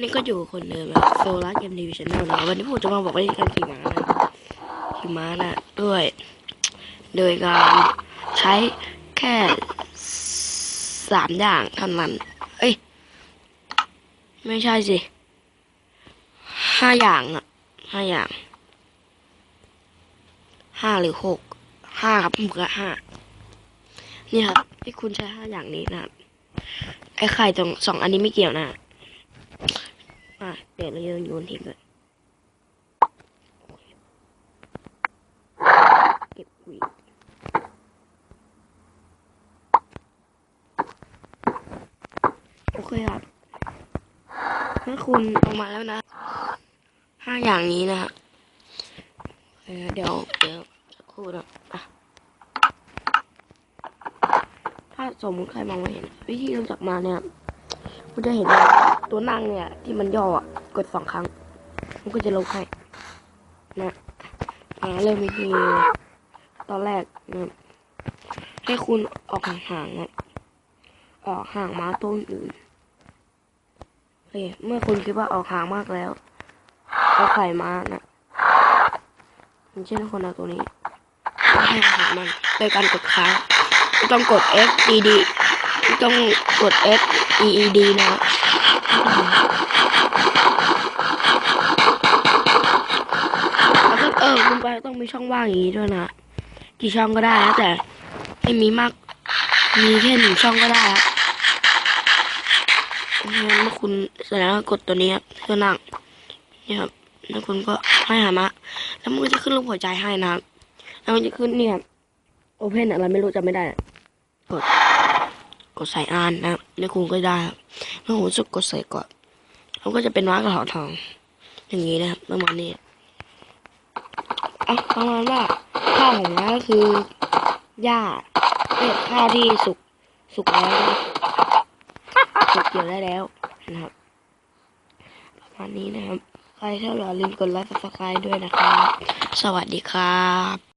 วันนี้ก็อยู่คนเดิมแบบโซลาร์เกมทีวีชแนลนะวันนี้ผมจะมาบอกวิธีการขี่ม้านะขี่ม้านะด้วย โดยการใช้แค่สามอย่างเท่านั้นเอ้ย ไม่ใช่สิห้าอย่างอะห้าอย่างห้าหรือหกห้าครับผมก็ห้านี่ครับที่คุณใช้ห้าอย่างนี้นะครับไอ้ไข่ตรงสองอันนี้ไม่เกี่ยวนะ เดี๋ยวเราโยนทิ้งก่อนเก็บวีดโอเคครับถ้าคุณออกมาแล้วนะห้าอย่างนี้นะฮะเออเดี๋ยวเดี๋ยวสักครู่นะอะถ้าสมมติใครมองไม่เห็น วิธีเริ่มจากมาเนี่ยคุณจะเห็นว่า ตัวนั่งเนี่ย ที่มันย่ออะกดสองครั้ง มันก็จะลงให้นะอ่าเริ่มวิธีตอนแรกนะให้คุณออกห่างๆนะออกห่างม้าตัวอื่นโอเคเมื่อคุณคิดว่าออกห่างมากแล้วเอาไข่ม้านะอย่างเช่นคนเอาตัวนี้ให้อาหารมันโดยการกดค้างต้องกด F D D ต้องกด F E E D นะ แล้วก็เออคุณไปต้องมีช่องว่างอย่างนี้ด้วยนะกี่ช่องก็ได้นะแต่ไม่มีมาก มีแค่หนึ่งช่องก็ได้ครับงั้นเมื่อคุณเสร็จแล้วกดตัวนี้ครับเพื่อนั่งนี่ครับแล้วคุณก็ให้หามะแล้วมันก็จะขึ้นรูปหัวใจให้นะครับแล้วมันจะขึ้นเนี่ยโอเพนอะไรไม่รู้จำไม่ได้ กด กดใส่อ่านนะครับแล้วคุณก็ได้ครับ แล้วผมจะกดใส่ก่อนแล้วก็จะเป็นม้ากระถอทอง อย่างนี้นะครับประมาณนี้อะประมาณว่าข้าวของม้าก็คือหญ้าเอ้ยข้าวที่สุกสุกแล้วนะสุกเกี่ยวได้แล้วนะครับ ประมาณนี้นะครับ ใครชอบอย่าลืมกดไลค์ subscribe ด้วยนะครับ สวัสดีครับ